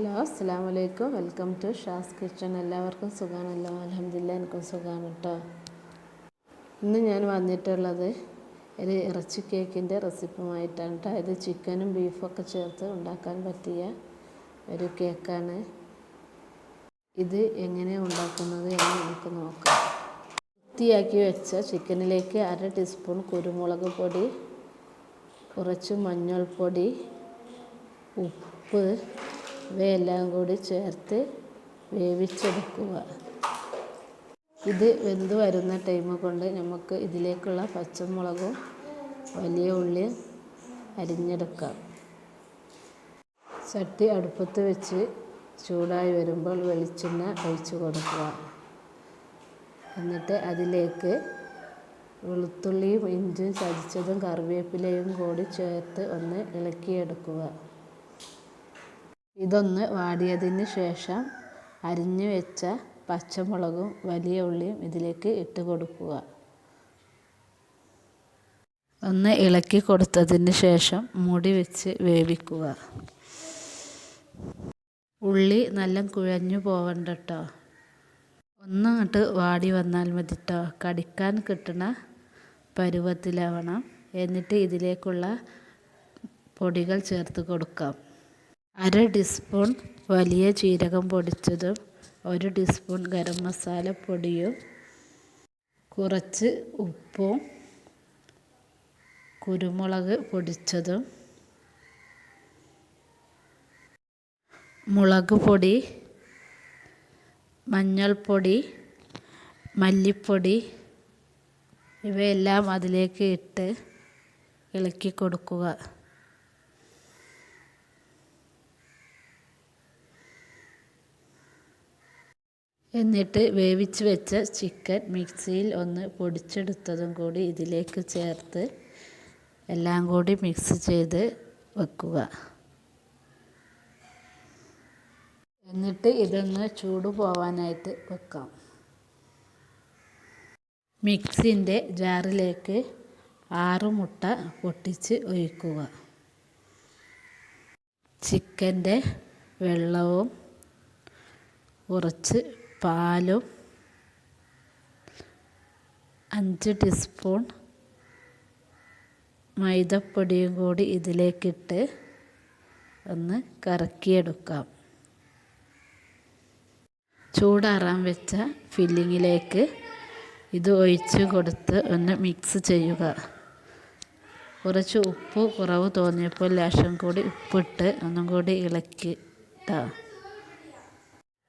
Hello അസ്സാം വലൈക്കും welcome to Shaz kitchen. എല്ലാവർക്കും സുഖമാണല്ലോ അലഹമില്ല എനിക്കും സുഖമാണ് കേട്ടോ ഇന്ന് ഞാൻ വന്നിട്ടുള്ളത് ഒരു ഇറച്ചി കേക്കിന്റെ റെസിപ്പുമായിട്ടാണ് കേട്ടോ ഇത് ചിക്കനും ബീഫൊക്കെ ചേർത്ത് ഉണ്ടാക്കാൻ പറ്റിയ ഒരു കേക്കാണ്. ഇത് എങ്ങനെയാണ് ഉണ്ടാക്കുന്നത് എന്ന് നമുക്ക് നോക്കാം. വൃത്തിയാക്കി വെച്ച ചിക്കനിലേക്ക് അര ടീസ്പൂൺ കുരുമുളക് പൊടി കുറച്ച് മഞ്ഞൾപ്പൊടി ഉപ്പ് ഇവയെല്ലാം കൂടി ചേർത്ത് വേവിച്ചെടുക്കുക. ഇത് വെന്ത് വരുന്ന ടൈം കൊണ്ട് നമുക്ക് ഇതിലേക്കുള്ള പച്ചമുളകും വലിയ ഉള്ളി അരിഞ്ഞെടുക്കാം. ചട്ടി അടുപ്പത്ത് വെച്ച് ചൂടായി വരുമ്പോൾ വെളിച്ചെണ്ണ ഒഴിച്ചു കൊടുക്കുക. എന്നിട്ട് അതിലേക്ക് വെളുത്തുള്ളിയും ഇഞ്ചും ചതിച്ചതും കറിവേപ്പിലയും കൂടി ചേർത്ത് ഒന്ന് ഇളക്കിയെടുക്കുക. ഇതൊന്ന് വാടിയതിന് ശേഷം അരിഞ്ഞു വെച്ച പച്ചമുളകും വലിയ ഉള്ളിയും ഇതിലേക്ക് ഇട്ട് കൊടുക്കുക. ഒന്ന് ഇളക്കി കൊടുത്തതിന് ശേഷം മൂടി വെച്ച് വേവിക്കുക. ഉള്ളി നല്ല കുഴഞ്ഞു പോവണ്ട കേട്ടോ ഒന്നങ്ങോട്ട് വാടി വന്നാൽ മതി കേട്ടോ കടിക്കാൻ കിട്ടുന്ന പരുവത്തിലാവണം. എന്നിട്ട് ഇതിലേക്കുള്ള പൊടികൾ ചേർത്ത് കൊടുക്കാം. അര ടീസ്പൂൺ വലിയ ജീരകം പൊടിച്ചതും ഒരു ടീസ്പൂൺ ഗരം മസാല പൊടിയും കുറച്ച് ഉപ്പും കുരുമുളക് പൊടിച്ചതും മുളക് പൊടി മഞ്ഞൾപ്പൊടി മല്ലിപ്പൊടി ഇവയെല്ലാം അതിലേക്ക് ഇട്ട് ഇളക്കി കൊടുക്കുക. എന്നിട്ട് വേവിച്ച് വെച്ച ചിക്കൻ മിക്സിയിൽ ഒന്ന് പൊടിച്ചെടുത്തതും കൂടി ഇതിലേക്ക് ചേർത്ത് എല്ലാം കൂടി മിക്സ് ചെയ്ത് വെക്കുക. എന്നിട്ട് ഇതൊന്ന് ചൂട് പോവാനായിട്ട് വെക്കാം. മിക്സിന്റെ ജാറിലേക്ക് ആറ് മുട്ട പൊട്ടിച്ച് ഒഴിക്കുക. ചിക്കന്റെ വെള്ളവും കുറച്ച് പാലും അഞ്ച് ടീസ്പൂൺ മൈദപ്പൊടിയും കൂടി ഇതിലേക്കിട്ട് ഒന്ന് കറക്കിയെടുക്കാം. ചൂടാറാൻ വെച്ച ഫില്ലിങ്ങിലേക്ക് ഇത് ഒഴിച്ച് കൊടുത്ത് ഒന്ന് മിക്സ് ചെയ്യുക. കുറച്ച് ഉപ്പ് കുറവ് തോന്നിയപ്പോൾ ലേശം കൂടി ഉപ്പിട്ട് ഒന്നും കൂടി ഇളക്കി ഇളക്കിട്ടാ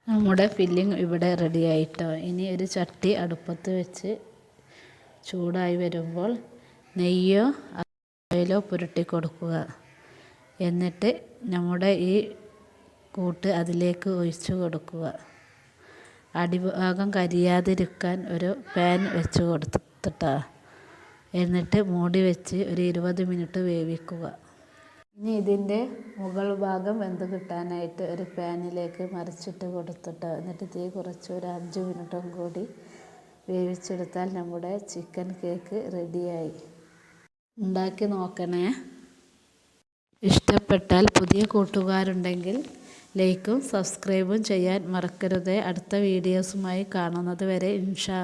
നമ്മുടെ ഫില്ലിങ് ഇവിടെ റെഡി ആയിട്ടോ? ഇനി ഒരു ചട്ടി അടുപ്പത്ത് വെച്ച് ചൂടായി വരുമ്പോൾ നെയ്യോ ഓയിലോ പുരട്ടി കൊടുക്കുക. എന്നിട്ട് നമ്മുടെ ഈ കൂട്ട് അതിലേക്ക് ഒഴിച്ച് കൊടുക്കുക. അടിഭാഗം കരിയാതിരിക്കാൻ ഒരു പാൻ വെച്ച് കൊടുത്തിട്ടാ. എന്നിട്ട് മൂടി വെച്ച് ഒരു ഇരുപത് മിനിറ്റ് വേവിക്കുക. ഇനി ഇതിന്റെ മുകൾ ഭാഗം വെന്ത് കിട്ടാനായിട്ട് ഒരു പാനിലേക്ക് മറിച്ചിട്ട് കൊടുത്തിട്ട് എന്നിട്ട് തീ കുറച്ച് ഒരു അഞ്ച് മിനിറ്റും കൂടി വേവിച്ചെടുത്താൽ നമ്മുടെ ചിക്കൻ കേക്ക് റെഡിയായി. ഉണ്ടാക്കി നോക്കണേ. ഇഷ്ടപ്പെട്ടാൽ പുതിയ കൂട്ടുകാരുണ്ടെങ്കിൽ ലൈക്കും സബ്സ്ക്രൈബും ചെയ്യാൻ മറക്കരുത്. അടുത്ത വീഡിയോസുമായി കാണുന്നത് വരെ ഇൻഷാ